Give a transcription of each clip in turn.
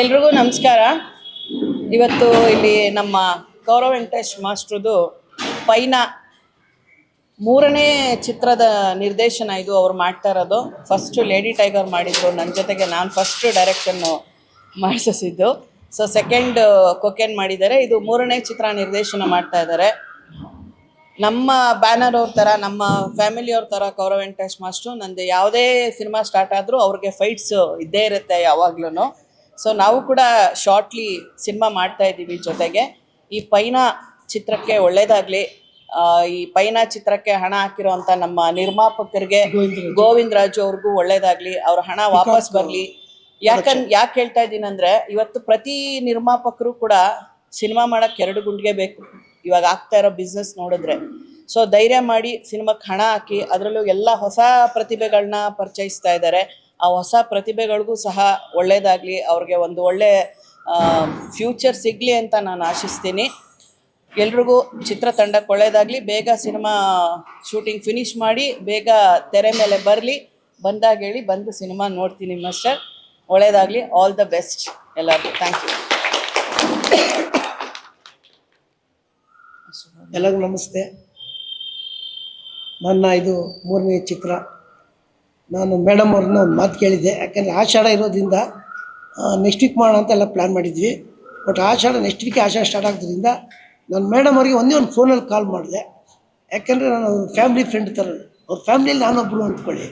ಎಲ್ರಿಗೂ ನಮಸ್ಕಾರ. ಇವತ್ತು ಇಲ್ಲಿ ನಮ್ಮ ಗೌರವ ವೆಂಕಟೇಶ್ ಮಾಸ್ಟ್ರದು ಪೈನ ಮೂರನೇ ಚಿತ್ರದ ನಿರ್ದೇಶನ ಇದು ಅವ್ರು ಮಾಡ್ತಾ ಇರೋದು. ಫಸ್ಟ್ ಲೇಡಿ ಟೈಗರ್ ಮಾಡಿದ್ರು. ನನ್ನ ಜೊತೆಗೆ ನಾನು ಫಸ್ಟ್ ಡೈರೆಕ್ಷನ್ನು ಮಾಡಿಸಿದ್ದು ಸೊ ಸೆಕೆಂಡ್ ಕೊಕೆನ್ ಮಾಡಿದ್ದಾರೆ. ಇದು ಮೂರನೇ ಚಿತ್ರ ನಿರ್ದೇಶನ ಮಾಡ್ತಾ ಇದ್ದಾರೆ. ನಮ್ಮ ಬ್ಯಾನರ್ ಅವ್ರ ಥರ ನಮ್ಮ ಫ್ಯಾಮಿಲಿಯವ್ರ ಥರ ಗೌರವ ವೆಂಕಟೇಶ್ ಮಾಸ್ಟ್ರು, ನಂದು ಯಾವುದೇ ಸಿನಿಮಾ ಸ್ಟಾರ್ಟ್ ಆದರೂ ಅವ್ರಿಗೆ ಫೈಟ್ಸ್ ಇದ್ದೇ ಇರುತ್ತೆ ಯಾವಾಗ್ಲೂ ಸೊ ನಾವು ಕೂಡ ಶಾರ್ಟ್ಲಿ ಸಿನಿಮಾ ಮಾಡ್ತಾ ಇದ್ದೀವಿ ಜೊತೆಗೆ. ಈ ಪೈನ ಚಿತ್ರಕ್ಕೆ ಒಳ್ಳೇದಾಗ್ಲಿ ಈ ಪೈನ ಚಿತ್ರಕ್ಕೆ ಹಣ ಹಾಕಿರೋಂಥ ನಮ್ಮ ನಿರ್ಮಾಪಕರಿಗೆ ಗೋವಿಂದ ರಾಜು ಅವ್ರಿಗೂ ಒಳ್ಳೇದಾಗ್ಲಿ ಅವ್ರ ಹಣ ವಾಪಸ್ ಬರಲಿ. ಯಾಕನ್ ಯಾಕೆ ಹೇಳ್ತಾ ಇದ್ದೀನಿ ಅಂದ್ರೆ ಇವತ್ತು ಪ್ರತಿ ನಿರ್ಮಾಪಕರು ಕೂಡ ಸಿನಿಮಾ ಮಾಡಕ್ ಎರಡು ಗುಂಡಿಗೆ ಬೇಕು. ಇವಾಗ ಆಗ್ತಾ ಇರೋ ಬಿಸ್ನೆಸ್ ನೋಡಿದ್ರೆ. ಸೊ ಧೈರ್ಯ ಮಾಡಿ ಸಿನಿಮಾಕ್ಕೆ ಹಣ ಹಾಕಿ ಅದರಲ್ಲೂ ಎಲ್ಲ ಹೊಸ ಪ್ರತಿಭೆಗಳನ್ನ ಪರಿಚಯಿಸ್ತಾ ಇದ್ದಾರೆ. ಆ ಹೊಸ ಪ್ರತಿಭೆಗಳಿಗೂ ಸಹ ಒಳ್ಳೆಯದಾಗಲಿ ಅವ್ರಿಗೆ ಒಂದು ಒಳ್ಳೆ ಫ್ಯೂಚರ್ ಸಿಗಲಿ ಅಂತ ನಾನು ಆಶಿಸ್ತೀನಿ. ಎಲ್ರಿಗೂ ಚಿತ್ರತಂಡಕ್ಕೆ ಒಳ್ಳೆಯದಾಗಲಿ ಬೇಗ ಸಿನಿಮಾ ಶೂಟಿಂಗ್ ಫಿನಿಶ್ ಮಾಡಿ, ಬೇಗ ತೆರೆ ಮೇಲೆ ಬರಲಿ. ಬಂದಾಗ ಹೇಳಿ, ಬಂದು ಸಿನಿಮಾ ನೋಡ್ತೀನಿ ಮಾಸ್ಟರ್ ಒಳ್ಳೆಯದಾಗಲಿ ಆಲ್ ದ ಬೆಸ್ಟ್ ಎಲ್ಲರಿಗೂ. ಥ್ಯಾಂಕ್ ಯು ಎಲ್ಲರಿಗೂ ನಮಸ್ತೆ. ನನ್ನ ಇದು ಮೂರನೇ ಚಿತ್ರ. ನಾನು ಮೇಡಮ್ ಅವ್ರನ್ನ ಒಂದು ಮಾತು ಕೇಳಿದ್ದೆ. ಯಾಕೆಂದರೆ ಆಷಾಢ ಇರೋದ್ರಿಂದ ನೆಕ್ಸ್ಟ್ ವೀಕ್ ಮಾಡೋಣ ಅಂತೆಲ್ಲ ಪ್ಲ್ಯಾನ್ ಮಾಡಿದ್ವಿ. But Ashadha next week Ashadha start ಆಗೋದ್ರಿಂದ ನಾನು ಮೇಡಮ್ ಅವರಿಗೆ ಒಂದೇ ಒಂದು ಫೋನಲ್ಲಿ ಕಾಲ್ ಮಾಡಿದೆ. ಯಾಕೆಂದರೆ ನಾನು ಅವ್ರ ಫ್ಯಾಮ್ಲಿ ಫ್ರೆಂಡ್ ಥರ ಅವ್ರ ಫ್ಯಾಮ್ಲಿಯಲ್ಲಿ ನಾನೊಬ್ಬರು ಅಂದ್ಕೊಳ್ಳಿ.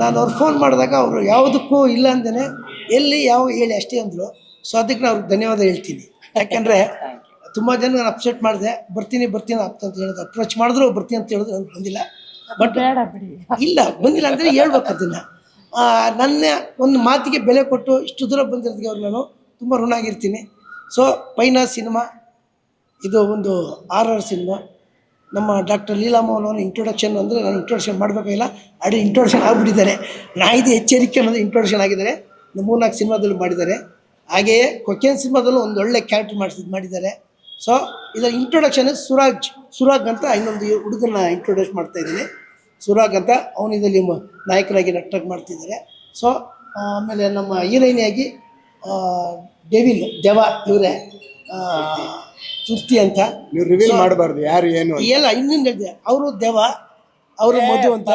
ನಾನು ಅವ್ರು ಫೋನ್ ಮಾಡಿದಾಗ ಅವರು ಯಾವುದಕ್ಕೂ ಇಲ್ಲ ಅಂದೇ ಎಲ್ಲಿ ಯಾವ ಹೇಳಿ ಅಷ್ಟೇ ಅಂದರು. ಸೊ ಅದಕ್ಕೆ ನಾನು ಅವ್ರಿಗೆ ಧನ್ಯವಾದ ಹೇಳ್ತೀನಿ. ಯಾಕೆಂದರೆ ತುಂಬ ಜನ ನಾನು ಅಪ್ಸೆಟ್ ಮಾಡಿದೆ. ಬರ್ತೀನಿ ಬರ್ತೀನಿ ಅಂತ ಅಂತ ಹೇಳಿದ್ರು ಅಪ್ರೋಚ್ ಮಾಡಿದ್ರು ಬರ್ತೀನಿ ಅಂತ ಹೇಳಿದ್ರು ಅವ್ರು ಬಂದಿಲ್ಲ. ಬಟ್ ಇಲ್ಲ ಬಂದಿಲ್ಲ ಅಂದರೆ ಹೇಳ್ಬೇಕು ಅದನ್ನು. ನನ್ನ ಒಂದು ಮಾತಿಗೆ ಬೆಲೆ ಕೊಟ್ಟು ಇಷ್ಟು ದೂರ ಬಂದಿರೋದಕ್ಕೆ ಅವ್ರು ನಾನು ತುಂಬ ಋಣ ಆಗಿರ್ತೀನಿ. ಸೊ ಪೈನಾ ಸಿನಿಮಾ ಇದು ಒಂದು ಆರ್ ಆರ್ ಸಿನಿಮಾ. ನಮ್ಮ ಡಾಕ್ಟರ್ ಲೀಲಾಮೋಹನ್ ಇಂಟ್ರೊಡಕ್ಷನ್ ಅಂದರೆ ನಾನು ಇಂಟ್ರೊಡಕ್ಷನ್ ಮಾಡಬೇಕಾಗಿಲ್ಲ ಅಡಿ ಇಂಟ್ರೊಡಕ್ಷನ್ ಆಗಿಬಿಟ್ಟಿದ್ದಾರೆ. ನಾಯಿದು ಎಚ್ಚರಿಕೆ ಅನ್ನೋದು ಇಂಟ್ರೊಡಕ್ಷನ್ ಆಗಿದ್ದಾರೆ. ಮೂರ್ನಾಲ್ಕು ಸಿನಿಮಾದಲ್ಲಿ ಮಾಡಿದ್ದಾರೆ. ಹಾಗೆಯೇ ಕೊಕೇನ್ ಸಿನಿಮಾದಲ್ಲೂ ಒಂದು ಒಳ್ಳೆ ಕ್ಯಾರೆಕ್ಟರ್ ಮಾಡಿಸಿದ್ ಮಾಡಿದ್ದಾರೆ. ಸೊ ಇದರ ಇಂಟ್ರೊಡಕ್ಷನ್ ಸುರಾಜ್ ಸುರಾಗ್ ಅಂತ ಇನ್ನೊಂದು ಹುಡುಗನ ಇಂಟ್ರೊಡ್ಯೂಸ್ ಮಾಡ್ತಾ ಇದ್ದೀನಿ. ಸುರಾಗ್ ಅಂತ ಅವನು ಇದರಲ್ಲಿ ಮ- ನಾಯಕನಾಗಿ ನಟನಾಗಿ ಮಾಡ್ತಿದ್ದಾರೆ. ಸೊ ಆಮೇಲೆ ನಮ್ಮ ಹೀರೋಯಿನಿಯಾಗಿ ಡೆವಿಲ್ ದೆವ ಇವರೇ ತೃಪ್ತಿ ಅಂತ. ನೀವು ರಿವೀಲ್ ಮಾಡಬಾರ್ದು ಯಾರು ಏನು. ಎಲ್ಲ ಇನ್ನೊಂದು ಹೇಳಿದೆ. ಅವರು ದೆವ ಅವರು ಮಧು ಅಂತ.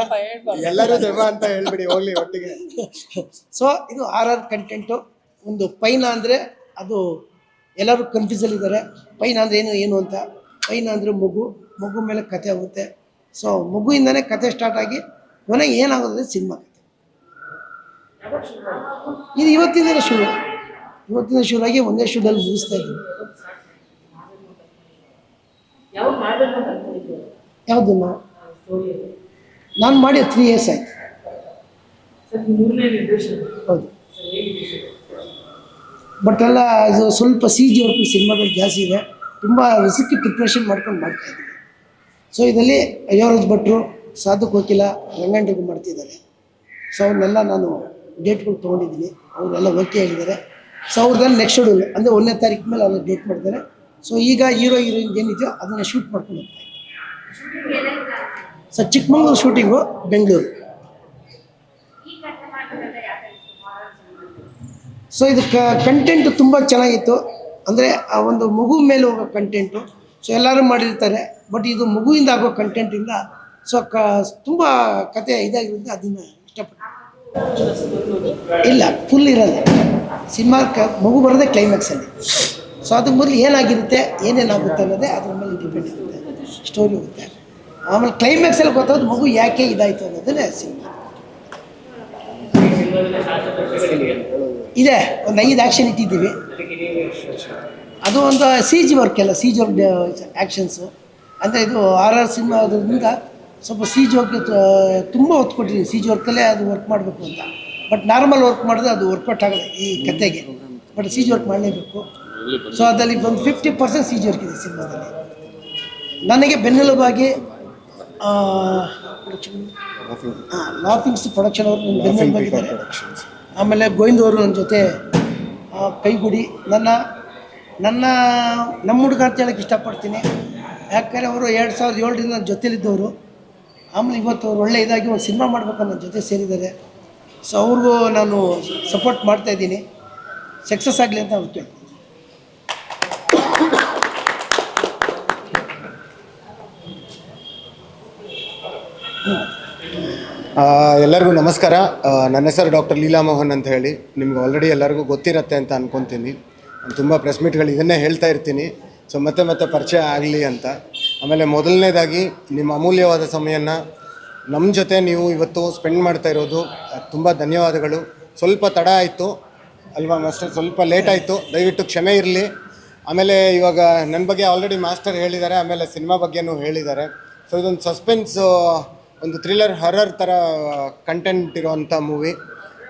ಎಲ್ಲರೂ ದೇವ ಅಂತ ಹೇಳ್ಬಿಡಿ ಹೋಗ್ಲಿ ಒಟ್ಟಿಗೆ. ಸೊ ಇದು ಆರ್ ಆರ್ ಕಂಟೆಂಟು ಒಂದು ಪೈನ ಅಂದರೆ ಅದು ಎಲ್ಲರೂ ಕನ್ಫ್ಯೂಸಲ್ಲಿದ್ದಾರೆ ಪೈನ ಅಂದರೆ ಏನು ಏನು ಅಂತ. ಪೈನ ಅಂದರೆ ಮಗು. ಮಗು ಮೇಲೆ ಕತೆ ಆಗುತ್ತೆ. ಸೊ ಮಗುವಿಂದನೇ ಕತೆ ಸ್ಟಾರ್ಟ್ ಆಗಿ ಕೊನೆಗೆ ಏನಾಗೋದ್ರೆ ಸಿನಿಮಾ ಕತೆ. ಇದು ಇವತ್ತಿಂದನೇ ಶುರು. ಇವತ್ತಿನ ಆಗಿ ಒಂದೇ ಶೂಟಲ್ಲಿ ಮುಗಿಸ್ತಾ ಇದ್ದೀನಿ. ಯಾವುದನ್ನ ನಾನು ಮಾಡಿ ತ್ರೀ ಇಯರ್ಸ್ ಆಯ್ತು. ಹೌದು. ಬಟ್ ಎಲ್ಲ ಇದು ಸ್ವಲ್ಪ ಸಿ ಜಿ ವರ್ಕು ಸಿನಿಮಾಗಳು ಜಾಸ್ತಿ ಇದೆ. ತುಂಬ ರಿಸ್ಕ್ ಪ್ರಿಪ್ರೇಷನ್ ಮಾಡ್ಕೊಂಡು ಮಾಡ್ತಾ ಇದ್ದೀವಿ ಸೊ ಇದರಲ್ಲಿ ಅಯ್ಯೋರಾಜ್ ಭಟ್ರು ಸಾಧು ಕೋಕಿಲ ರಂಗಂಡ್ರಿಗೂ ಮಾಡ್ತಿದ್ದಾರೆ. ಸೊ ಅವನ್ನೆಲ್ಲ ನಾನು ಡೇಟ್ಗಳು ತೊಗೊಂಡಿದ್ದೀನಿ. ಅವರೆಲ್ಲ ಓಕೆ ಹೇಳಿದ್ದಾರೆ. ಸೊ ಅವ್ರದ್ದೆಲ್ಲ ನೆಕ್ಸ್ಟ್ ಶೆಡ್ಯೂಲ್ ಅಂದರೆ ಒಂದನೇ ತಾರೀಕು ಮೇಲೆ ಅವ್ರನ್ನ ಡೇಟ್ ಮಾಡ್ತಾರೆ. ಸೊ ಈಗ ಹೀರೋ ಹೀರೋಯಿನ್ ಏನಿದೆಯೋ ಅದನ್ನು ಶೂಟ್ ಮಾಡ್ಕೊಂಡು ಹೋಗ್ತಾ ಇದ್ದೀನಿ so Chikmagalur shooting Bengaluru. So ಇದು ಕಂಟೆಂಟ್ ತುಂಬ ಚೆನ್ನಾಗಿತ್ತು. ಅಂದರೆ ಆ ಒಂದು ಮಗು ಮೇಲೆ ಹೋಗೋ ಕಂಟೆಂಟು ಸೊ ಎಲ್ಲರೂ ಮಾಡಿರ್ತಾರೆ. ಬಟ್ ಇದು ಮಗುವಿಂದ ಆಗೋ ಕಂಟೆಂಟಿಂದ ಸೊ ಕ, ತುಂಬ ಕತೆ ಇದಾಗಿರುತ್ತೆ ಅದನ್ನ ಇಷ್ಟಪಟ್ಟು ಇಲ್ಲ ಫುಲ್ ಇರಲ್ಲ. ಸಿನಿಮಾ ಕ, ಮಗು ಬರೋದೇ ಕ್ಲೈಮ್ಯಾಕ್ಸಲ್ಲಿ ಸೊ ಅದಕ್ಕೆ ಮೊದಲು ಏನಾಗಿರುತ್ತೆ, ಏನೇನಾಗುತ್ತೆ ಅನ್ನೋದೇ ಅದ್ರ ಮೇಲೆ ಡಿಪೆಂಡ್ ಇರುತ್ತೆ. ಸ್ಟೋರಿ ಹೋಗುತ್ತೆ. ಆಮೇಲೆ ಕ್ಲೈಮ್ಯಾಕ್ಸಲ್ಲಿ ಗೊತ್ತಾಗೋದು ಮಗು ಯಾಕೆ ಇದಾಯಿತು ಅನ್ನೋದನ್ನೇ ಸಿನಿಮಾ ಇದೆ, ಒಂದು ಐದು ಆ್ಯಕ್ಷನ್ ಇಟ್ಟಿದ್ದೀವಿ. ಅದು ಒಂದು ಸಿ ಜಿ ವರ್ಕ್ ಎಲ್ಲ ಸಿ ಜಿ ವರ್ಕ್ ಆ್ಯಕ್ಷನ್ಸು ಅಂದರೆ ಇದು ಆರ್ ಆರ್ ಸಿನಿಮಾ ಅದರಿಂದ ಸ್ವಲ್ಪ ಸಿ ಜಿ ವರ್ಕ್ ತುಂಬ ಒತ್ತು ಕೊಟ್ಟಿದ್ದೀನಿ ಸಿ ಜಿ ವರ್ಕಲ್ಲೇ ಅದು ವರ್ಕ್ ಮಾಡಬೇಕು ಅಂತ. ಬಟ್ ನಾರ್ಮಲ್ ವರ್ಕ್ ಮಾಡಿದ್ರೆ ಅದು ವರ್ಕೌಟ್ ಆಗಲ್ಲ ಈ ಕತೆಗೆ. ಬಟ್ ಸಿ ಜಿ ವರ್ಕ್ ಮಾಡಲೇಬೇಕು. ಸೊ ಅದರಲ್ಲಿ ಒಂದು fifty percent C G work ಇದೆ ಸಿನಿಮಾದಲ್ಲಿ ನನಗೆ ಬೆನ್ನೆಲುಬಾಗಿ ಲಾಫಿಂಗ್ಸ್ ಪ್ರೊಡಕ್ಷನ್ ಅವರು ನನ್ನ ಬೆನ್ನೆಲುಬಾಗಿದ್ದಾರೆ ಆಮೇಲೆ ಗೋವಿಂದ ಅವರು ನನ್ನ ಜೊತೆ ಕೈಗುಡಿ ಕೈಗೂಡಿ ನನ್ನ ನನ್ನ ನಮ್ಮ ಹುಡುಗ ಅಂತ ಹೇಳಕ್ಕೆ ಇಷ್ಟಪಡ್ತೀನಿ. ಯಾಕಂದರೆ ಅವರು ಎರಡು ಸಾವಿರದ ಏಳರಿಂದ ನನ್ನ ಜೊತೆಲಿದ್ದವರು. ಆಮೇಲೆ ಇವತ್ತು ಅವ್ರು ಒಳ್ಳೆ ಇದಾಗಿ ಒಂದು ಸಿನಿಮಾ ಮಾಡಬೇಕು ನನ್ನ ಜೊತೆ ಸೇರಿದ್ದಾರೆ. ಸೊ ಅವ್ರಿಗೂ ನಾನು ಸಪೋರ್ಟ್ ಮಾಡ್ತಾಯಿದ್ದೀನಿ ಸಕ್ಸಸ್ ಆಗಲಿ ಅಂತ ಅವ್ರು ಕೇಳ್ತೀನಿ ಎಲ್ಲರಿಗೂ ನಮಸ್ಕಾರ. ನನ್ನ ಹೆಸರು ಡಾಕ್ಟರ್ ಲೀಲಾ ಮೋಹನ್ ಅಂತ ಹೇಳಿ. ನಿಮ್ಗೆ ಆಲ್ರೆಡಿ ಎಲ್ಲರಿಗೂ ಗೊತ್ತಿರತ್ತೆ ಅಂತ ಅನ್ಕೊತೀನಿ. ನಾನು ತುಂಬ ಪ್ರೆಸ್ ಮೀಟ್ಗಳು ಇದನ್ನೇ ಹೇಳ್ತಾ ಇರ್ತೀನಿ. ಸೊ ಮತ್ತೆ ಮತ್ತೆ ಪರಿಚಯ ಆಗಲಿ ಅಂತ. ಆಮೇಲೆ ಮೊದಲನೇದಾಗಿ ನಿಮ್ಮ ಅಮೂಲ್ಯವಾದ ಸಮಯನ ನಮ್ಮ ಜೊತೆ ನೀವು ಇವತ್ತು ಸ್ಪೆಂಡ್ ಮಾಡ್ತಾ ಇರೋದು ತುಂಬ ಧನ್ಯವಾದಗಳು. ಸ್ವಲ್ಪ ತಡ ಆಯಿತು. ಅಲ್ವಾ ಮಾಸ್ಟರ್? ಸ್ವಲ್ಪ ಲೇಟ್ ಆಯಿತು. ದಯವಿಟ್ಟು ಕ್ಷಮೆ ಇರಲಿ. ಆಮೇಲೆ ಇವಾಗ ನನ್ನ ಬಗ್ಗೆ ಆಲ್ರೆಡಿ ಮಾಸ್ಟರ್ ಹೇಳಿದ್ದಾರೆ, ಆಮೇಲೆ ಸಿನಿಮಾ ಬಗ್ಗೆನೂ ಹೇಳಿದ್ದಾರೆ. ಸೊ ಇದೊಂದು ಸಸ್ಪೆನ್ಸ್ ಒಂದು ಥ್ರಿಲ್ಲರ್ ಹರರ್ ಥರ ಕಂಟೆಂಟ್ ಇರೋವಂಥ ಮೂವಿ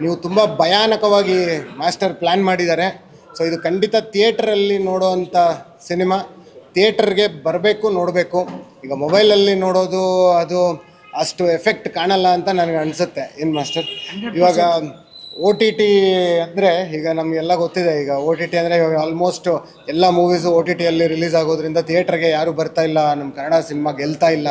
ನೀವು ತುಂಬ ಭಯಾನಕವಾಗಿ ಮಾಸ್ಟರ್ ಪ್ಲ್ಯಾನ್ ಮಾಡಿದ್ದಾರೆ. ಸೊ ಇದು ಖಂಡಿತ ಥಿಯೇಟ್ರಲ್ಲಿ ನೋಡೋವಂಥ ಸಿನಿಮಾ. ಥಿಯೇಟ್ರಿಗೆ ಬರಬೇಕು ನೋಡಬೇಕು. ಈಗ ಮೊಬೈಲಲ್ಲಿ ನೋಡೋದು ಅದು ಅಷ್ಟು ಎಫೆಕ್ಟ್ ಕಾಣಲ್ಲ ಅಂತ ನನಗೆ ಅನಿಸುತ್ತೆ ಏನು ಮಾಸ್ಟರ್? ಇವಾಗ ಒ ಟಿ ಟಿ ಅಂದರೆ ಈಗ ನಮಗೆಲ್ಲ ಗೊತ್ತಿದೆ ಈಗ ಒ ಟಿ ಟಿ ಅಂದರೆ ಇವಾಗ ಆಲ್ಮೋಸ್ಟ್ ಎಲ್ಲ ಮೂವೀಸು ಒ ಟಿ ಟಿಯಲ್ಲಿ ರಿಲೀಸ್ ಆಗೋದ್ರಿಂದ ಥಿಯೇಟ್ರಿಗೆ ಯಾರೂ ಬರ್ತಾ ಇಲ್ಲ ನಮ್ಮ ಕನ್ನಡ ಸಿನಿಮಾ ಗೆಲ್ತಾ ಇಲ್ಲ.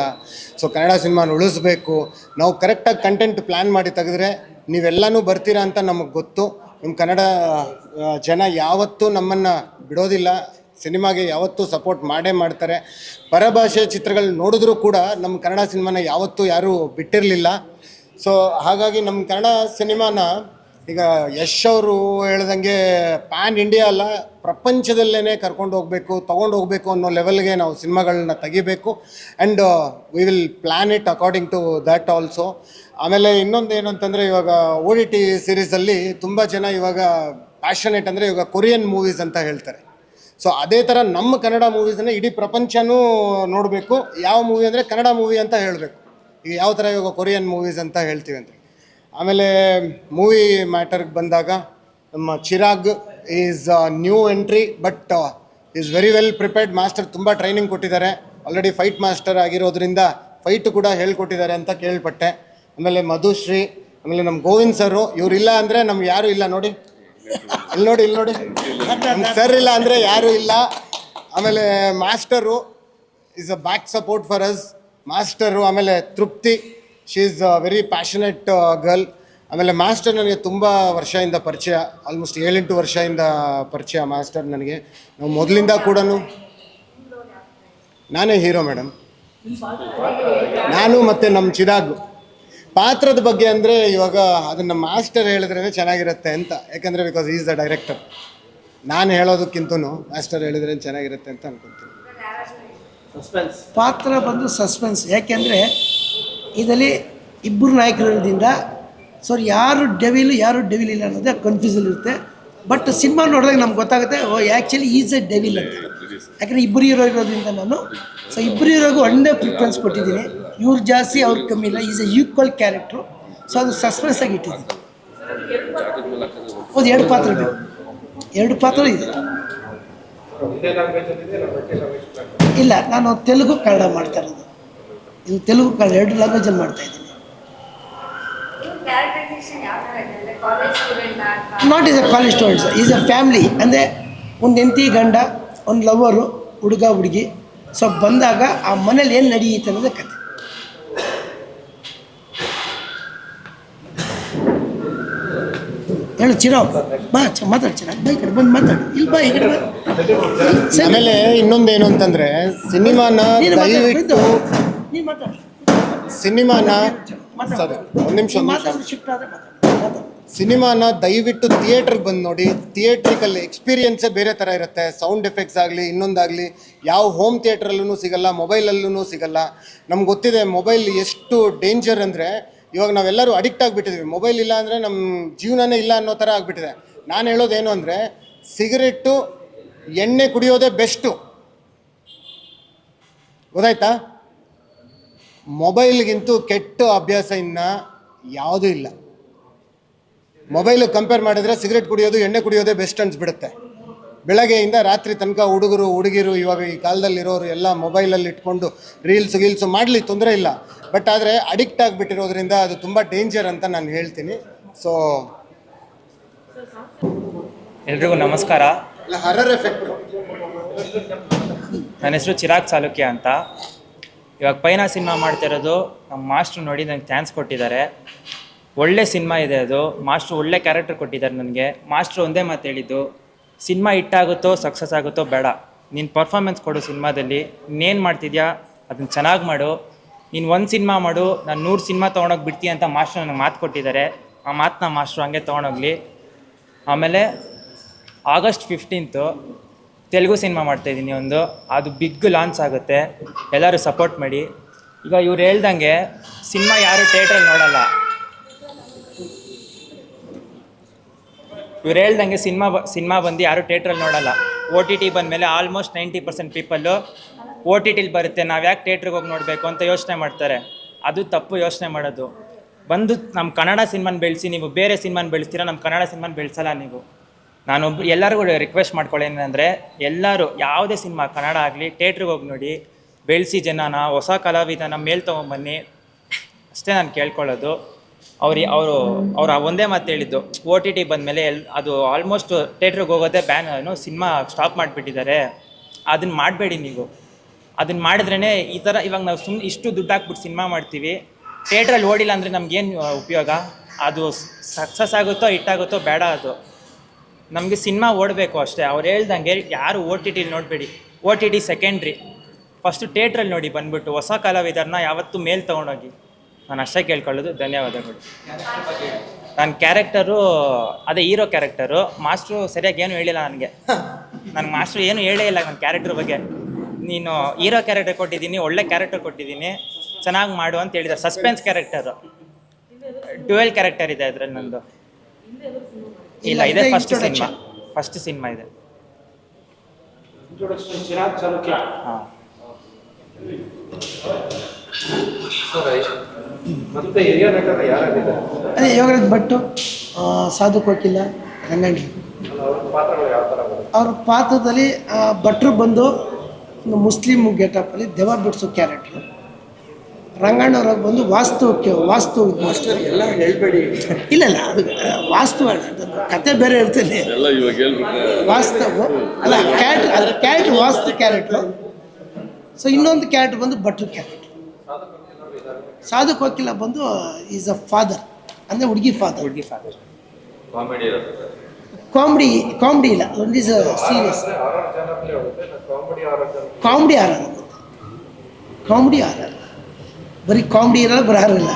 ಸೊ ಕನ್ನಡ ಸಿನಿಮಾನ ಉಳಿಸ್ಬೇಕು. ನಾವು ಕರೆಕ್ಟಾಗಿ ಕಂಟೆಂಟ್ ಪ್ಲ್ಯಾನ್ ಮಾಡಿ ತೆಗೆದ್ರೆ ನೀವೆಲ್ಲನೂ ಬರ್ತೀರಾ ಅಂತ ನಮಗೆ ಗೊತ್ತು. ನಿಮ್ಮ ಕನ್ನಡ ಜನ ಯಾವತ್ತೂ ನಮ್ಮನ್ನು ಬಿಡೋದಿಲ್ಲ. ಸಿನಿಮಾಗೆ ಯಾವತ್ತೂ ಸಪೋರ್ಟ್ ಮಾಡೇ ಮಾಡ್ತಾರೆ. ಪರಭಾಷೆ ಚಿತ್ರಗಳು ನೋಡಿದ್ರೂ ಕೂಡ ನಮ್ಮ ಕನ್ನಡ ಸಿನಿಮಾನ ಯಾವತ್ತೂ ಯಾರೂ ಬಿಟ್ಟಿರಲಿಲ್ಲ. ಸೊ ಹಾಗಾಗಿ ನಮ್ಮ ಕನ್ನಡ ಸಿನಿಮಾನ ಈಗ ಯಶ್ ಅವರು ಹೇಳ್ದಂಗೆ ಪ್ಯಾನ್ ಇಂಡಿಯಾ ಅಲ್ಲ ಪ್ರಪಂಚದಲ್ಲೇ ಕರ್ಕೊಂಡು ಹೋಗಬೇಕು, ತೊಗೊಂಡು ಹೋಗಬೇಕು ಅನ್ನೋ ಲೆವೆಲ್ಗೆ ನಾವು ಸಿನಿಮಾಗಳನ್ನ ತೆಗಿಬೇಕು. And we will plan it according to that also ಆಮೇಲೆ ಇನ್ನೊಂದು ಏನು ಅಂತಂದರೆ ಇವಾಗ ಓ ಡಿ ಟಿ ಸೀರೀಸಲ್ಲಿ ತುಂಬ ಜನ ಇವಾಗ ಪ್ಯಾಷನೇಟ್ ಅಂದರೆ ಇವಾಗ ಕೊರಿಯನ್ ಮೂವೀಸ್ ಅಂತ ಹೇಳ್ತಾರೆ. ಸೊ ಅದೇ ಥರ ನಮ್ಮ ಕನ್ನಡ ಮೂವೀಸನ್ನ ಇಡೀ ಪ್ರಪಂಚನೂ ನೋಡಬೇಕು. ಯಾವ ಮೂವಿ ಅಂದರೆ ಕನ್ನಡ ಮೂವಿ ಅಂತ ಹೇಳಬೇಕು. ಈಗ ಯಾವ ಥರ ಇವಾಗ ಕೊರಿಯನ್ ಮೂವೀಸ್ ಅಂತ ಹೇಳ್ತೀವಿ ಅಂತ ಆಮೇಲೆ ಮೂವಿ ಮ್ಯಾಟರ್ಗೆ ಬಂದಾಗ ನಮ್ಮ Chirag is new entry but is very well prepared master ತುಂಬ ಟ್ರೈನಿಂಗ್ ಕೊಟ್ಟಿದ್ದಾರೆ. ಆಲ್ರೆಡಿ ಫೈಟ್ ಮಾಸ್ಟರ್ ಆಗಿರೋದ್ರಿಂದ ಫೈಟ್ ಕೂಡ ಹೇಳ್ಕೊಟ್ಟಿದ್ದಾರೆ ಅಂತ ಕೇಳ್ಪಟ್ಟೆ. ಆಮೇಲೆ ಮಧುಶ್ರೀ, ಆಮೇಲೆ ನಮ್ಮ ಗೋವಿಂದ್ ಸರು ಇವರಿಲ್ಲ ಅಂದರೆ ನಮ್ಗೆ ಯಾರೂ ಇಲ್ಲ ನೋಡಿ. ಇಲ್ಲಿ ನೋಡಿ ಇಲ್ಲಿ ನೋಡಿ. ಸರ್ ಇಲ್ಲ ಅಂದರೆ ಯಾರು ಇಲ್ಲ. ಆಮೇಲೆ master is a back support for us master, ಆಮೇಲೆ Trupti. She is a very passionate girl. ಆಮೇಲೆ ಮಾಸ್ಟರ್ ನನಗೆ ತುಂಬ ವರ್ಷದಿಂದ ಪರಿಚಯ, ಆಲ್ಮೋಸ್ಟ್ ಏಳೆಂಟು ವರ್ಷದಿಂದ ಪರಿಚಯ ಮಾಸ್ಟರ್ ನನಗೆ. ನಾವು ಮೊದಲಿಂದ ಕೂಡ ನಾನೇ ಹೀರೋ ಮೇಡಮ್ ನಾನು ಮತ್ತು ನಮ್ಮ ಚಿರಾಗ್. ಪಾತ್ರದ ಬಗ್ಗೆ ಅಂದರೆ ಇವಾಗ ಅದನ್ನು ಮಾಸ್ಟರ್ ಹೇಳಿದ್ರೇ ಚೆನ್ನಾಗಿರುತ್ತೆ ಅಂತ. ಯಾಕಂದರೆ ಬಿಕಾಸ್ ಈಸ್ ದ ಡೈರೆಕ್ಟರ್ ನಾನು ಹೇಳೋದಕ್ಕಿಂತನೂ ಮಾಸ್ಟರ್ ಹೇಳಿದ್ರೆ ಚೆನ್ನಾಗಿರುತ್ತೆ ಅಂತ ಅನ್ಕೊತೀನಿ. ಪಾತ್ರ ಬಂದು ಸಸ್ಪೆನ್ಸ್ ಯಾಕೆಂದರೆ ಇದರಲ್ಲಿ ಇಬ್ಬರು ನಾಯಕರಿಂದ ಸೊ ಯಾರು ಡೆವಿಲ್ ಯಾರು ಡೆವಿಲ್ ಇಲ್ಲ ಅನ್ನೋದೇ ಕನ್ಫ್ಯೂಸನ್ ಇರುತ್ತೆ. ಬಟ್ ಸಿನಿಮಾ ನೋಡಿದಾಗ ನಮ್ಗೆ ಗೊತ್ತಾಗುತ್ತೆ oh actually is a devil ಅಂತ. ಯಾಕಂದರೆ ಇಬ್ಬರು ಹೀರೋ ಇರೋದ್ರಿಂದ ನಾನು ಸೊ ಇಬ್ಬರು ಹೀರೋಗೂ ಒಳ್ಳೆ ಪ್ರಿಫರೆನ್ಸ್ ಕೊಟ್ಟಿದ್ದೀನಿ. ಇವ್ರು ಜಾಸ್ತಿ, ಅವ್ರು ಕಮ್ಮಿ ಇಲ್ಲ. Is a equal character so ಅದು ಸಸ್ಪೆನ್ಸ್ ಆಗಿ ಇಟ್ಟಿದ್ದೀನಿ ಹೌದು, ಎರಡು ಪಾತ್ರ ಬೇಕು ಎರಡು ಪಾತ್ರ ಇದೆ. ಇಲ್ಲ, ನಾನು ತೆಲುಗು ಕನ್ನಡ ಮಾಡ್ತಾ ಇರೋದು. ಇನ್ನು ತೆಲುಗು ಕನ್ನಡ ಎರಡು ಲ್ಯಾಂಗ್ವೇಜಲ್ಲಿ ಮಾಡ್ತಾ ಇದ್ದೀನಿ. Not is a college students is a family ಅಂದರೆ ಒಂದು ಹೆಂಡತಿ, ಗಂಡ, ಒಂದು ಲವರು ಹುಡುಗ, ಹುಡುಗಿ. ಸೊ ಬಂದಾಗ ಆ ಮನೇಲಿ ಏನು ನಡೆಯುತ್ತೆ ಅನ್ನೋದೇ ಕತೆ. ಹೇಳು ಚಿರೋ ಬಾ ಚ ಮಾತಾಡು ಚೆನ್ನಾಗಿ ಬಾ ಈ ಕಡೆ ಬಂದು ಮಾತಾಡು. ಇಲ್ಲಿ ಬಾ ಈ ಕಡೆ ಬಾ. ಸರಿ. ಆಮೇಲೆ ಇನ್ನೊಂದೇನು ಅಂತಂದರೆ ಸಿನಿಮಾನ ನೀನು ದಯವಿಟ್ಟು ಬಿಂದು. ನೀನು ಮಾತಾಡು. ಸಿನಿಮಾನ ಸರಿ ಒಂದು ನಿಮಿಷ ನೀನು ಒಂದು ನಿಮಿಷ. ಮಾತಾಡು ಶಿಫ್ಟ್ ಆದರೆ ಮಾತಾಡು. ಮಾತಾಡು. ಸಿನಿಮಾನ ದಯವಿಟ್ಟು ಥಿಯೇಟ್ರಿಗೆ ಬಂದು ನೋಡಿ. ಥಿಯೇಟ್ರಿಕಲ್ಲಿ ಎಕ್ಸ್ಪೀರಿಯನ್ಸೇ ಬೇರೆ ಥರ ಇರುತ್ತೆ. ಸೌಂಡ್ ಎಫೆಕ್ಟ್ಸ್ ಆಗಲಿ ಇನ್ನೊಂದಾಗಲಿ ಯಾವ ಹೋಮ್ ಥಿಯೇಟ್ರಲ್ಲೂ ಸಿಗಲ್ಲ ಮೊಬೈಲಲ್ಲೂ ಸಿಗಲ್ಲ. ನಮ್ಗೆ ಗೊತ್ತಿದೆ ಮೊಬೈಲ್ ಎಷ್ಟು ಡೇಂಜರ್ ಅಂದರೆ ಇವಾಗ ನಾವೆಲ್ಲರೂ ಅಡಿಕ್ಟ್ ಆಗಿಬಿಟ್ಟಿದ್ವಿ. ಮೊಬೈಲ್ ಇಲ್ಲ ಅಂದರೆ ನಮ್ಮ ಜೀವನನೇ ಇಲ್ಲ ಅನ್ನೋ ಥರ ಆಗಿಬಿಟ್ಟಿದೆ. ನಾನು ಹೇಳೋದೇನು ಅಂದರೆ ಸಿಗರೆಟ್ಟು ಎಣ್ಣೆ ಕುಡಿಯೋದೇ ಬೆಸ್ಟು ಗೊತ್ತಾಯ್ತಾ? ಮೊಬೈಲ್ಗಿಂತೂ ಕೆಟ್ಟ ಅಭ್ಯಾಸ ಇನ್ನು ಯಾವುದೂ ಇಲ್ಲ. ಮೊಬೈಲ್ ಕಂಪೇರ್ ಮಾಡಿದ್ರೆ ಸಿಗರೆಟ್ ಕುಡಿಯೋದು, ಎಣ್ಣೆ ಕುಡಿಯೋದೇ ಬೆಸ್ಟ್ ಅನ್ಸ್ಬಿಡುತ್ತೆ. ಬೆಳಗ್ಗೆಯಿಂದ ರಾತ್ರಿ ತನಕ ಹುಡುಗರು ಹುಡುಗಿರು ಇವಾಗ ಈ ಕಾಲದಲ್ಲಿರೋರು ಎಲ್ಲ ಮೊಬೈಲಲ್ಲಿ ಇಟ್ಕೊಂಡು ರೀಲ್ಸ್ ಗೀಲ್ಸು ಮಾಡಲಿ ತೊಂದರೆ ಇಲ್ಲ. ಬಟ್ ಆದರೆ ಅಡಿಕ್ಟ್ ಆಗಿಬಿಟ್ಟಿರೋದ್ರಿಂದ ಅದು ತುಂಬ ಡೇಂಜರ್ ಅಂತ ನಾನು ಹೇಳ್ತೀನಿ. ಸೊ ಎಲ್ರಿಗೂ ನಮಸ್ಕಾರ. ಹರರ್ ಎಫೆಕ್ಟು ನನ್ನ ಹೆಸರು ಚಿರಾಗ್ ಚಾಲುಕ್ಯ ಅಂತ. ಇವಾಗ ಪೈನ ಸಿನಿಮಾ ಮಾಡ್ತಿರೋದು ನಮ್ಮ ಮಾಸ್ಟ್ರು ನೋಡಿ ನನಗೆ ಚಾನ್ಸ್ ಕೊಟ್ಟಿದ್ದಾರೆ. ಒಳ್ಳೆ ಸಿನಿಮಾ ಇದೆ ಅದು. ಮಾಸ್ಟ್ರು ಒಳ್ಳೆ ಕ್ಯಾರೆಕ್ಟರ್ ಕೊಟ್ಟಿದ್ದಾರೆ ನನಗೆ. ಮಾಸ್ಟ್ರು ಒಂದೇ ಮಾತು ಹೇಳಿದ್ದು ಸಿನಿಮಾ ಹಿಟ್ಟಾಗುತ್ತೋ ಸಕ್ಸಸ್ ಆಗುತ್ತೋ ಬೇಡ. ನೀನು ಪರ್ಫಾರ್ಮೆನ್ಸ್ ಕೊಡು ಸಿನಿಮಾದಲ್ಲಿ. ಇನ್ನೇನು ಮಾಡ್ತಿದ್ಯಾ? ಅದನ್ನು ಚೆನ್ನಾಗಿ ಮಾಡು. ನೀನು ಒಂದು ಸಿನಿಮಾ ಮಾಡು, ನಾನು ನೂರು ಸಿನಿಮಾ ತೊಗೊಂಡೋಗಿ ಬಿಡ್ತೀನಿ ಅಂತ ಮಾಸ್ಟ್ರು ನನಗೆ ಮಾತು ಕೊಟ್ಟಿದ್ದಾರೆ ಆ ಮಾತನ್ನ ಮಾಸ್ಟ್ರು ಹಂಗೆ ತೊಗೊಂಡೋಗ್ಲಿ. ಆಮೇಲೆ ಆಗಸ್ಟ್ ಫಿಫ್ಟೀನ್ತು ತೆಲುಗು ಸಿನಿಮಾ ಮಾಡ್ತಾಯಿದ್ದೀನಿ ಒಂದು. ಅದು ಬಿಗ್ ಲಾಂಚ್ ಆಗುತ್ತೆ. ಎಲ್ಲರೂ ಸಪೋರ್ಟ್ ಮಾಡಿ. ಈಗ ಇವ್ರು ಹೇಳ್ದಂಗೆ ಸಿನಿಮಾ ಯಾರು ಥಿಯೇಟ್ರಲ್ಲಿ ನೋಡಲ್ಲ. ಇವ್ರು ಹೇಳ್ದಂಗೆ ಸಿನಿಮಾ ಸಿನಿಮಾ ಬಂದು ಯಾರು ಥೇಟ್ರಲ್ಲಿ ನೋಡಲ್ಲ. ಒ ಟಿ ಟಿ ಬಂದಮೇಲೆ almost ninety percent people O T ಟಿಲಿ ಬರುತ್ತೆ, ನಾವು ಯಾಕೆ ಥೇಟ್ರಿಗೆ ಹೋಗಿ ನೋಡಬೇಕು ಅಂತ ಯೋಚನೆ ಮಾಡ್ತಾರೆ. ಅದು ತಪ್ಪು ಯೋಚನೆ ಮಾಡೋದು. ಬಂದು ನಮ್ಮ ಕನ್ನಡ ಸಿನಿಮಾನ ಬೆಳೆಸಿ ನೀವು ಬೇರೆ ಸಿನಿಮಾನ ಬೆಳೆಸ್ತೀರಾ ನಮ್ಮ ಕನ್ನಡ ಸಿನಿಮಾನ ಬೆಳೆಸಲ್ಲ ನೀವು. ನಾನು ಎಲ್ಲರಿಗೂ ರಿಕ್ವೆಸ್ಟ್ ಮಾಡ್ಕೊಳ್ಳಿ ಏನಂದರೆ, ಎಲ್ಲರೂ ಯಾವುದೇ ಸಿನಿಮಾ, ಕನ್ನಡ ಆಗಲಿ ಥೇಟ್ರಿಗೆ ಹೋಗಿ ನೋಡಿ, ಬೆಳೆಸಿ ಜನನ, ಹೊಸ ಕಲಾವಿದನ ಮೇಲೆ ತೊಗೊಂಬನ್ನಿ. ಅಷ್ಟೇ ನಾನು ಕೇಳ್ಕೊಳ್ಳೋದು. ಅವ್ರು ಅವರು ಅವ್ರು ಒಂದೇ ಮಾತು ಹೇಳಿದ್ದು ಓ ಟಿ ಟಿ ಬಂದಮೇಲೆ ಎಲ್ ಅದು ಆಲ್ಮೋಸ್ಟ್ ಥಿಯೇಟ್ರಿಗೆ ಹೋಗೋದೇ ಬ್ಯಾನ್ ಏನು ಸಿನಿಮಾ ಸ್ಟಾಪ್ ಮಾಡಿಬಿಟ್ಟಿದ್ದಾರೆ. ಅದನ್ನು ಮಾಡಬೇಡಿ ನೀವು. ಅದನ್ನು ಮಾಡಿದ್ರೇ ಈ ಥರ ಇವಾಗ ನಾವು ಸುಮ್ಮನೆ ಇಷ್ಟು ದುಡ್ಡು ಹಾಕ್ಬಿಟ್ಟು ಸಿನಿಮಾ ಮಾಡ್ತೀವಿ. ಥಿಯೇಟ್ರಲ್ಲಿ ಓಡಿಲ್ಲ ಅಂದರೆ ನಮಗೇನು ಉಪಯೋಗ? ಅದು ಸಕ್ಸಸ್ ಆಗುತ್ತೋ ಹಿಟ್ಟಾಗುತ್ತೋ ಬೇಡ ಅದು. ನಮಗೆ ಸಿನಿಮಾ ಓಡಬೇಕು ಅಷ್ಟೇ. ಅವ್ರು ಹೇಳ್ದಂಗೆ ಯಾರು ಓ ಟಿ ಟಿಲಿ ನೋಡಬೇಡಿ. O T T secondary first ಥಿಯೇಟ್ರಲ್ಲಿ ನೋಡಿ ಬಂದ್ಬಿಟ್ಟು, ಹೊಸ ಕಲಾವಿದರನ್ನ ಯಾವತ್ತೂ ಮೇಲೆ ತೊಗೊಂಡೋಗಿ. ನಾನು ಅಷ್ಟೇ ಕೇಳ್ಕೊಳ್ಳೋದು ಧನ್ಯವಾದಗಳು. ನನ್ನ ಕ್ಯಾರೆಕ್ಟರು ಅದೇ ಹೀರೋ ಕ್ಯಾರೆಕ್ಟರು ಮಾಸ್ಟ್ರು ಸರಿಯಾಗಿ ಏನು ಹೇಳಿಲ್ಲ ನನಗೆ. ನನಗೆ ಮಾಸ್ಟ್ರು ಏನು ಹೇಳೇ ಇಲ್ಲ ನನ್ನ ಕ್ಯಾರೆಕ್ಟರ್ ಬಗ್ಗೆ. ನೀನು ಹೀರೋ ಕ್ಯಾರೆಕ್ಟರ್ ಕೊಟ್ಟಿದ್ದೀನಿ ಒಳ್ಳೆ ಕ್ಯಾರೆಕ್ಟರ್ ಕೊಟ್ಟಿದ್ದೀನಿ ಚೆನ್ನಾಗಿ ಮಾಡು ಅಂತ ಹೇಳಿದ್ದಾರೆ ಸಸ್ಪೆನ್ಸ್ ಕ್ಯಾರೆಕ್ಟರು ಡ್ಯುವೆಲ್ ಕ್ಯಾರೆಕ್ಟರ್ ಇದೆ ಅದರಲ್ಲಿ ನಂದು. ಇಲ್ಲ ಇದೆ ಇದೆ ಫಸ್ಟ್ ಸಿನಿಮಾ ಫಸ್ಟ್ ಸಿನಿಮಾ ಇದೆ. ಹಾಂ. ಅದೇ ಯೋಗರಾಜ್ ಭಟ್ಟು ಆ, ಸಾಧು ಕೋಕಿಲ್ಲ ರಂಗಣ್ಣ. ಅವ್ರ ಪಾತ್ರದಲ್ಲಿ ಭಟ್ರು ಬಂದು ಒಂದು ಮುಸ್ಲಿಂ ಗೆಟಪ್ಪಲ್ಲಿ ದೆವ ಬಿಡಿಸೋ ಕ್ಯಾರೆಕ್ಟ್ರು. ರಂಗಣ್ಣವ್ರಾಗ ಬಂದು ವಾಸ್ತು ವಾಸ್ತು ಎಲ್ಲ ಹೇಳ್ಬೇಡಿ. ಇಲ್ಲ ಇಲ್ಲ ಅದು ವಾಸ್ತು ಕತೆ ಬೇರೆ ಇರ್ತದೆ ವಾಸ್ತವ ಅಲ್ಲ ಕ್ಯಾರೆಟ್ ಅದ್ರ ಕ್ಯಾರೆಟ್ ವಾಸ್ತು ಕ್ಯಾರೆಕ್ಟ್ರು. ಸೊ ಇನ್ನೊಂದು ಕ್ಯಾರೆಕ್ಟರ್ ಬಂದು ಭಟ್ರು ಕ್ಯಾರೆಕ್ಟರ್ ಸಾಧು ವಕೀಲ ಬಂದು ಈಸ್ ಅ ಫಾದರ್ ಅಂದರೆ ಹುಡುಗಿ ಫಾದರ್. ಹುಡುಗಿ ಫಾದರ್. ಕಾಮಿಡಿ ಕಾಮಿಡಿ ಕಾಮಿಡಿ ಇಲ್ಲ ಒಂದು is serious comedy horror comedy horror ಬರೀ ಕಾಮಿಡಿ ಇರಲ್ಲ ಬರೀ ಇಲ್ಲ.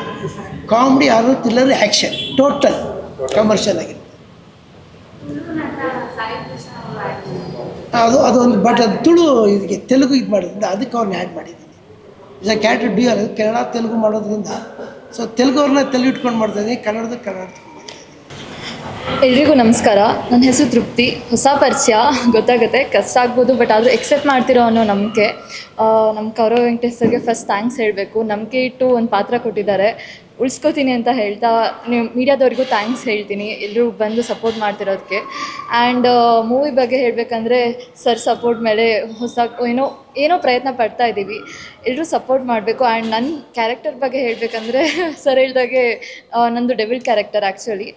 Comedy horror thriller action total commercial ಆಗಿ. ಸಾಯಿ ಕೃಷ್ಣ ಅವರು ಅದು ಅದೊಂದು ಬಟ್ ಅದು ತುಳು ಇದಕ್ಕೆ ತೆಲುಗು ಇದು ಮಾಡೋದ್ರಿಂದ ಅದಕ್ಕೆ ಅವ್ರನ್ನ ಆ್ಯಡ್ ಮಾಡಿದ್ದೀನಿ. ಈಗ character D dual Kannada, Telugu ಮಾಡೋದ್ರಿಂದ. ಸೊ ತೆಲುಗು ಅವ್ರನ್ನ ತೆಲುಗು ಇಟ್ಕೊಂಡು ಮಾಡ್ತಾ ಇದ್ದೀನಿ ಕನ್ನಡದ ಕನ್ನಡ ಎಲ್ರಿಗೂ ನಮಸ್ಕಾರ. ನನ್ನ ಹೆಸರು ತೃಪ್ತಿ. ಹೊಸ ಪರಿಚಯ. ಗೊತ್ತಾಗುತ್ತೆ ಕಷ್ಟ ಆಗ್ಬೋದು ಬಟ್ ಆದರೂ ಎಕ್ಸೆಪ್ಟ್ ಮಾಡ್ತಿರೋ ಅನ್ನೋ ನಂಬಿಕೆ. ನಮ್ಮ ಕೌರವ ವೆಂಕಟೇಶ್ ಸರ್ಗೆ ಫಸ್ಟ್ ಥ್ಯಾಂಕ್ಸ್ ಹೇಳಬೇಕು. ನಂಬಿಕೆ ಇಟ್ಟು ಒಂದು ಪಾತ್ರ ಕೊಟ್ಟಿದ್ದಾರೆ. ಉಳಿಸ್ಕೋತೀನಿ ಅಂತ ಹೇಳ್ತಾ ನೀವು ಮೀಡಿಯಾದವ್ರಿಗೂ ಥ್ಯಾಂಕ್ಸ್ ಹೇಳ್ತೀನಿ. ಎಲ್ಲರೂ ಬಂದು ಸಪೋರ್ಟ್ ಮಾಡ್ತಿರೋದಕ್ಕೆ ಆ್ಯಂಡ್ ಮೂವಿ ಬಗ್ಗೆ ಹೇಳಬೇಕಂದ್ರೆ ಸರ್ ಸಪೋರ್ಟ್ ಮೇಲೆ ಹೊಸ, ಏನೋ ಏನೋ ಪ್ರಯತ್ನ ಪಡ್ತಾ ಇದ್ದೀವಿ. ಎಲ್ಲರೂ ಸಪೋರ್ಟ್ ಮಾಡಬೇಕು. ಆ್ಯಂಡ್ ನನ್ನ ಕ್ಯಾರೆಕ್ಟರ್ ಬಗ್ಗೆ ಹೇಳಬೇಕಂದ್ರೆ ಸರ್ ಹೇಳ್ದಾಗೆ ನಂದು devil character actually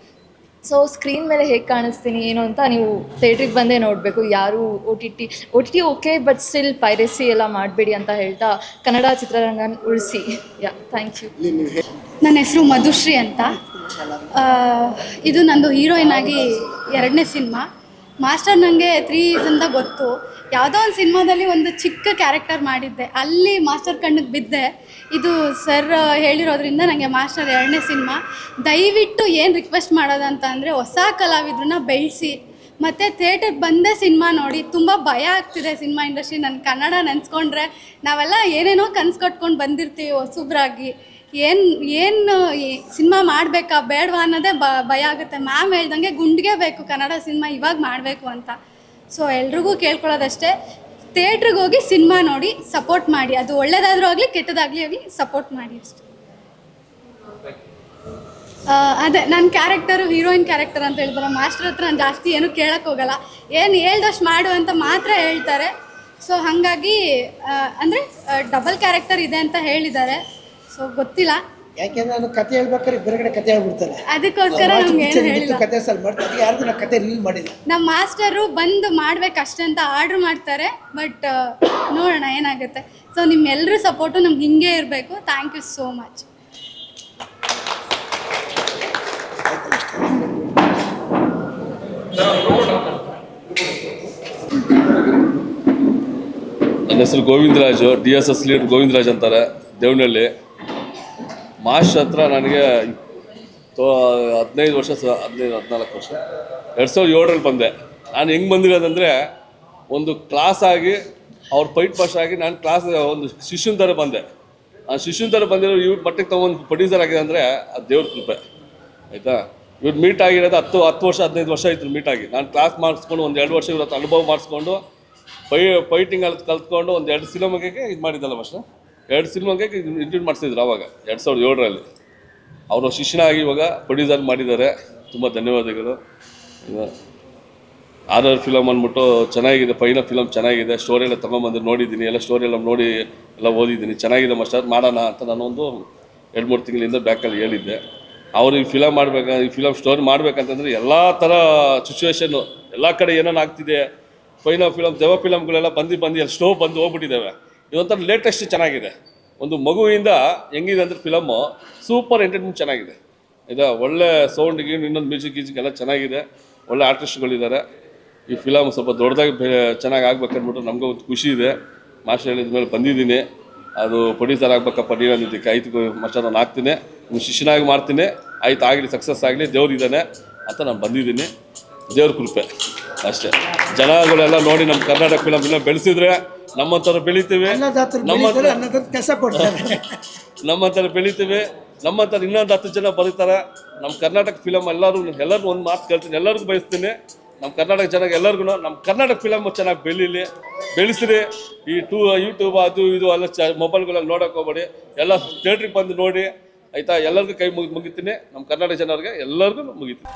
so screen ಮೇಲೆ ಹೇಗೆ ಕಾಣಿಸ್ತೀನಿ, ಏನು ಅಂತ ನೀವು ಥೇಟ್ರಿಗೆ ಬಂದೇ ನೋಡಬೇಕು. ಯಾರು O T T O T T okay but still piracy ಎಲ್ಲ ಮಾಡಬೇಡಿ ಅಂತ ಹೇಳ್ತಾ ಕನ್ನಡ ಚಿತ್ರರಂಗನ ಉಳಿಸಿ. ಯಾ ಥ್ಯಾಂಕ್ ಯು ನನ್ನ ಹೆಸರು ಮಧುಶ್ರೀ ಅಂತ. ಇದು ನಂದು ಹೀರೋಯಿನ್ ಆಗಿ ಎರಡನೇ ಸಿನಿಮಾ. ಮಾಸ್ಟರ್ ನನಗೆ ತ್ರೀ ಇಂದ ಗೊತ್ತು. ಯಾವುದೋ ಒಂದು ಸಿನಿಮಾದಲ್ಲಿ ಒಂದು ಚಿಕ್ಕ ಕ್ಯಾರೆಕ್ಟರ್ ಮಾಡಿದ್ದೆ. ಅಲ್ಲಿ ಮಾಸ್ಟರ್ ಕಣ್ಣಿಗೆ ಬಿದ್ದೆ. ಇದು ಸರ್ ಹೇಳಿರೋದ್ರಿಂದ ನನಗೆ ಮಾಸ್ಟರ್ ಎರಡನೇ ಸಿನಿಮಾ. ದಯವಿಟ್ಟು ಏನು ರಿಕ್ವೆಸ್ಟ್ ಮಾಡೋದಂತ ಅಂದರೆ ಹೊಸ ಕಲಾವಿದ್ರನ್ನ ಬೆಳೆಸಿ. ಮತ್ತು ಥಿಯೇಟರ್ಗೆ ಬಂದೇ ಸಿನಿಮಾ ನೋಡಿ ತುಂಬ ಭಯ ಆಗ್ತಿದೆ ಸಿನಿಮಾ ಇಂಡಸ್ಟ್ರಿ ನನ್ನ ಕನ್ನಡ ನೆನೆಸ್ಕೊಂಡ್ರೆ. ನಾವೆಲ್ಲ ಏನೇನೋ ಕನಸು ಕಟ್ಕೊಂಡು ಬಂದಿರ್ತೀವಿ ಹೊಸಬ್ರಾಗಿ. ಏನು ಏನು ಸಿನಿಮಾ ಮಾಡಬೇಕಾ, ಬೇಡವಾ ಅನ್ನೋದೇ ಭಯ ಆಗುತ್ತೆ. ಮ್ಯಾಮ್ ಹೇಳ್ದಂಗೆ ಗುಂಡಿಗೆ ಬೇಕು ಕನ್ನಡ ಸಿನಿಮಾ ಇವಾಗ ಮಾಡಬೇಕು ಅಂತ. ಸೊ ಎಲ್ರಿಗೂ ಕೇಳ್ಕೊಳ್ಳೋದಷ್ಟೇ, ಥಿಯೇಟ್ರಿಗೆ ಹೋಗಿ ಸಿನಿಮಾ ನೋಡಿ ಸಪೋರ್ಟ್ ಮಾಡಿ, ಅದು ಒಳ್ಳೇದಾದರೂ ಆಗಲಿ, ಕೆಟ್ಟದಾಗಲಿ ಆಗಲಿ ಸಪೋರ್ಟ್ ಮಾಡಿ ಅಷ್ಟೆ. ಅದೇ ನನ್ನ ಕ್ಯಾರೆಕ್ಟರು ಹೀರೋಯಿನ್ ಕ್ಯಾರೆಕ್ಟರ್ ಅಂತ ಹೇಳ್ತಾರೆ ಮಾಸ್ಟರ್ ಹತ್ರ ನಾನು ಜಾಸ್ತಿ ಏನು ಕೇಳಕ್ಕೆ ಹೋಗಲ್ಲ. ಏನು ಹೇಳ್ದಷ್ಟು ಮಾಡು ಅಂತ ಮಾತ್ರ ಹೇಳ್ತಾರೆ. ಸೊ ಹಾಗಾಗಿ ಅಂದರೆ ಡಬಲ್ ಕ್ಯಾರೆಕ್ಟರ್ ಇದೆ ಅಂತ ಹೇಳಿದ್ದಾರೆ. ಸೊ ಗೊತ್ತಿಲ್ಲ. ಯಾಕೆಂದ್ರೆ ನಾನು ಕತೆ ಹೇಳ್ಬೇಕಾದ್ರೆ ಬೇರೆ ಕತೆ ಹೇಳ್ಬಿಡ್ತಾರೆ ಅದಕ್ಕೋಸ್ಕರ ನಮ್ಗೆ ಏನು ಹೇಳಿಲ್ಲ. ಕತೆ ಸಲ್ ಮಾಡ್ತಾರೆ ಯಾರಿಗೂ ನಾನು ಕತೆ ರೀಲ್ ಮಾಡಿಲ್ಲ. ನಮ್ಮ ಮಾಸ್ಟರು ಬಂದು ಮಾಡ್ಬೇಕು ಅಷ್ಟೇ ಅಂತ ಆರ್ಡ್ರ್ ಮಾಡ್ತಾರೆ ಬಟ್ ನೋಡೋಣ ಏನಾಗುತ್ತೆ. ಸೊ ನಿಮ್ಮೆಲ್ಲರೂ ಸಪೋರ್ಟು ನಮ್ಗೆ ಹಿಂಗೆ ಇರಬೇಕು. ಥ್ಯಾಂಕ್ ಯು ಸೋ ಮಚ್ ನನ್ನ ಹೆಸರು Govindaraju. D S S leader Govindaraj ಅಂತಾರೆ ದೇವನಹಳ್ಳಿ. ಮಾಸ್ಟ್ ಹತ್ರ ನನಗೆ ತೋ, ಹದಿನೈದು ವರ್ಷ ಹದಿನೈದು, ಹದಿನಾಲ್ಕು ವರ್ಷ. ಎರಡು ಸಾವಿರದ ಏಳರಲ್ಲಿ ಬಂದೆ. ನಾನು ಹೆಂಗೆ ಬಂದಿರೋದಂದರೆ, ಒಂದು ಕ್ಲಾಸ್ ಆಗಿ, ಅವ್ರ ಪೈಟ್ ಪಾಸ್ ಆಗಿ ನಾನು ಕ್ಲಾಸ್ ಒಂದು ಶಿಷ್ಯನ ಥರ ಬಂದೆ. ಆ ಶಿಷ್ಯನ ಥರ ಬಂದಿರೋ ಇವ್ರ ಮಟ್ಟಿಗೆ ತೊಗೊಂಡು ಪ್ರೊಡ್ಯೂಸರ್ ಆಗಿದೆ ಅಂದರೆ, ಅದು ದೇವ್ರ ಕೃಪೆ. ಆಯಿತಾ? ಇವ್ರು ಮೀಟ್ ಆಗಿರೋದು ಹತ್ತು ಹತ್ತು ವರ್ಷ, ಹದಿನೈದು ವರ್ಷ ಆಯಿತು ಮೀಟ್ ಆಗಿ. ನಾನು ಕ್ಲಾಸ್ ಮಾಡಿಸ್ಕೊಂಡು ಒಂದು ಎರಡು ವರ್ಷ ಇವ್ರ ಅನುಭವ ಮಾಡಿಸ್ಕೊಂಡು, ಪೈ ಫೈಟಿಂಗ್ ಅಲ್ಲಿ ಕಲ್ತ್ಕೊಂಡು ಒಂದು ಎರಡು ಸಿನಿಮಾಗೆ ಇದು ಮಾಡಿದ್ದಲ್ಲ ಅಷ್ಟೇ ಎರಡು ಸಿನಿಮಾಗೆ ಇಂಟ್ರೂಟ್ ಮಾಡಿಸಿದ್ರು ಅವಾಗ, ಎರಡು ಸಾವಿರದ ಏಳರಲ್ಲಿ. ಅವರು ಶಿಷ್ಯನಾಗಿ ಇವಾಗ ಪ್ರೊಡ್ಯೂಸರ್ ಮಾಡಿದ್ದಾರೆ. ತುಂಬ ಧನ್ಯವಾದಗಳು. ಆರ್ ಆರ್ ಫಿಲಮ್ ಅಂದ್ಬಿಟ್ಟು ಚೆನ್ನಾಗಿದೆ ಫೈನಲ್ ಫಿಲಮ್ ಚೆನ್ನಾಗಿದೆ ಸ್ಟೋರಿ ಎಲ್ಲ ತೊಗೊಂಬಂದು ನೋಡಿದ್ದೀನಿ, ಎಲ್ಲ ಸ್ಟೋರಿ ಎಲ್ಲ ನೋಡಿ ಎಲ್ಲ ಓದಿದ್ದೀನಿ. ಚೆನ್ನಾಗಿದೆ ಮಾಸ್ಟರ್, ಮಾಡೋಣ ಅಂತ ನಾನು ಒಂದು ಎರಡು ಮೂರು ತಿಂಗಳಿಂದ ಬ್ಯಾಕಲ್ಲಿ ಹೇಳಿದ್ದೆ. ಅವರು ಈ ಫಿಲಮ್ ಮಾಡಬೇಕು, ಈ ಫಿಲಮ್ ಸ್ಟೋರಿ ಮಾಡಬೇಕಂತಂದ್ರೆ ಎಲ್ಲ ಥರ ಸಿಚುವೇಶನ್ನು ಎಲ್ಲ ಕಡೆ ಏನೇನು ಆಗ್ತಿದೆ ಫೈನಲ್ ಫಿಲಮ್ ದೆವ ಫಿಲಮ್ಗಳೆಲ್ಲ ಬಂದು ಬಂದು ಎಲ್ಲ ಸ್ಟೋ ಬಂದು ಹೋಗ್ಬಿಟ್ಟಿದ್ದಾವೆ. ಇದೊಂಥರ ಲೇಟೆಸ್ಟ್ ಚೆನ್ನಾಗಿದೆ. ಒಂದು ಮಗುವಿಂದ ಹೆಂಗಿದೆ ಅಂದರೆ ಫಿಲಮ್ಮು ಸೂಪರ್ ಎಂಟರ್ಟೈನ್ಮೆಂಟ್ ಚೆನ್ನಾಗಿದೆ. ಇದು ಒಳ್ಳೆ ಸೌಂಡಿಗೆ ಇನ್ನೊಂದು ಮ್ಯೂಸಿಕ್ ಗೀಸಿಕ್ ಎಲ್ಲ ಚೆನ್ನಾಗಿದೆ. ಒಳ್ಳೆ ಆರ್ಟಿಸ್ಟ್ಗಳಿದ್ದಾರೆ ಈ ಫಿಲಮ್ ಸ್ವಲ್ಪ ದೊಡ್ಡದಾಗಿ ಚೆನ್ನಾಗಿ ಆಗ್ಬೇಕಂದ್ಬಿಟ್ಟು ನಮಗೂ ಒಂದು ಖುಷಿ ಇದೆ. ಮಾಸ್ಟರ್ ಹೇಳಿದ ಮೇಲೆ ಬಂದಿದ್ದೀನಿ. ಅದು ಪ್ರೊಡ್ಯೂಸರ್ ಆಗ್ಬೇಕಪ್ಪ ನೀನು ಆಯ್ತು ಮಾಸ್ಟರ್ ನಾನು ಹಾಕ್ತೀನಿ. ನಿಮ್ಮ ಶಿಷ್ಯನಾಗಿ ಮಾಡ್ತೀನಿ. ಆಯ್ತು, ಆಗಲಿ ಸಕ್ಸಸ್ ಆಗಲಿ, ದೇವ್ರಿದ್ದಾನೆ ಅಂತ ನಾನು ಬಂದಿದ್ದೀನಿ. ದೇವ್ರ ಕೃಪೆ. ಅಷ್ಟೇ. ಜನಗಳೆಲ್ಲ ನೋಡಿ ನಮ್ಮ ಕರ್ನಾಟಕ ಫಿಲಮ್ ಇನ್ನೂ ಬೆಳೆಸಿದ್ರೆ ನಮ್ಮಂಥವ್ರು ಬೆಳಿತೀವಿ. ನಮ್ಮ ಥರ ಬೆಳಿತೀವಿ ಕೆಲಸ ಕೊಡ್ತಾರೆ. ನಮ್ಮಂತರ ಬೆಳಿತೀವಿ. ನಮ್ಮಂತರ ಇನ್ನೊಂದು ಹತ್ತು ಜನ ಬರೀತಾರೆ. ನಮ್ಮ ಕರ್ನಾಟಕ ಫಿಲಮ್ ಎಲ್ಲರೂ ಎಲ್ಲರಿಗೂ ಒಂದು ಮಾತು ಕೇಳ್ತೀನಿ. ಎಲ್ಲರಿಗೂ ಬಯಸ್ತೀನಿ. ನಮ್ಮ ಕರ್ನಾಟಕ ಜನ ಎಲ್ಲರಿಗೂ ನಮ್ಮ ಕರ್ನಾಟಕ ಫಿಲಮ್ ಚೆನ್ನಾಗಿ ಬೆಳೀಲಿ. ಬೆಳೆಸಿರಿ. ಈ ಟೂ ಯೂಟ್ಯೂಬ್ ಅದು ಇದು ಎಲ್ಲ ಚ ಮೊಬೈಲ್ಗಳಲ್ಲಿ ನೋಡೋಕೆ ಹೋಗ್ಬೇಡಿ. ಎಲ್ಲ ಥಿಯೇಟ್ರಿಗೆ ಬಂದು ನೋಡಿ. ಆಯಿತಾ? ಎಲ್ಲರಿಗೂ ಕೈ ಮುಗಿ ಮುಗಿತೀನಿ. ನಮ್ಮ ಕರ್ನಾಟಕ ಜನರಿಗೆ ಎಲ್ಲರಿಗೂ ಮುಗಿತೀನಿ.